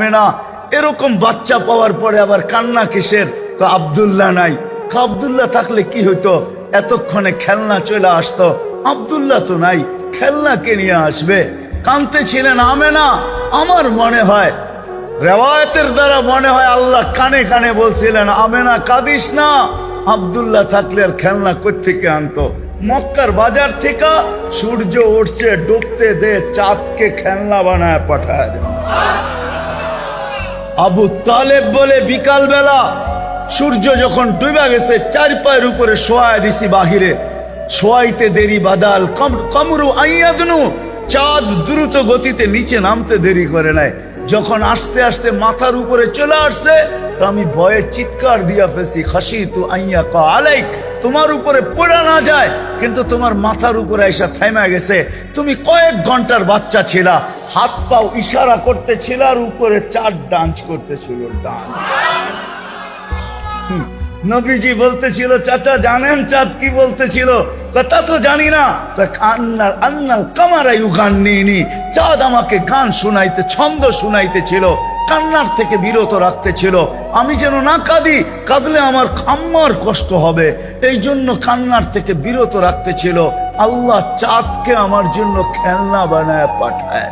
আমেনা এরকম বাচ্চা পাওয়ার পরে আবার কান্না কিসের? আবদুল্লাহ নাই। আবদুল্লাহ থাকলে কি হইতো? এতক্ষণে খেলনা চলে আসতো। আবদুল্লাহ তো নাই। খেলনা কে নিয়ে আসবে? কানতে ছিলেন আমেনা আমার মনে হয়, রেওয়ায়তের দ্বারা মনে হয় আল্লাহ কানে কানে বলছিলেন আমেনা কাঁদিস না। আবদুল্লাহ থাকলে আর খেলনা থেকে আনতো? মক্কার বাজার থেকে সূর্য উঠছে, ডুবতে দে, চাঁদকে খেলনা বানায় পাঠায় আবু তালেব বলে বিকাল বেলা সূর্য যখন ডুবে গেছে চার পায়ের উপরে শোয়ায় দিছি বাহিরে। শোয়াইতে দেরি বাদাল কমরু আইয়াদনু। চাঁদ দ্রুত গতিতে নিচে নামতে দেরি করে নাই। যখন আস্তে আস্তে মাথার উপরে চলে আসছে, তো আমি ভয়ে চিৎকার দিয়া ফেসি খাসি তু আইয়া কা আলাইক, তোমার উপরে পড়া না যায়, কিন্তু তোমার মাথার উপরে এসে থেমে গেছে। তুমি কয়েক ঘণ্টার বাচ্চা ছিলা হাত পাও ইশারা করতেছিল আর উপরে চার ডান্স করতেছিল ডান্স। নবীজি বলতেছিল চাচা জানেন চাঁদ কি বলতেছিল? কথা তো জানি না। কয়, আন্নাল আন্নাল কামারা গান নিয়ে চাঁদ আমাকে গান শুনাইতে ছন্দ শুনাইতেছিল কান্নার থেকে বিরত রাখতেছিল। আমি যেন না কাঁদি কাঁদলে আমার খাম্মার কষ্ট হবে। এই জন্য কান্নার থেকে বিরত রাখতেছিল। আল্লাহ চাঁদকে আমার জন্য খেলনা বানায় পাঠায়।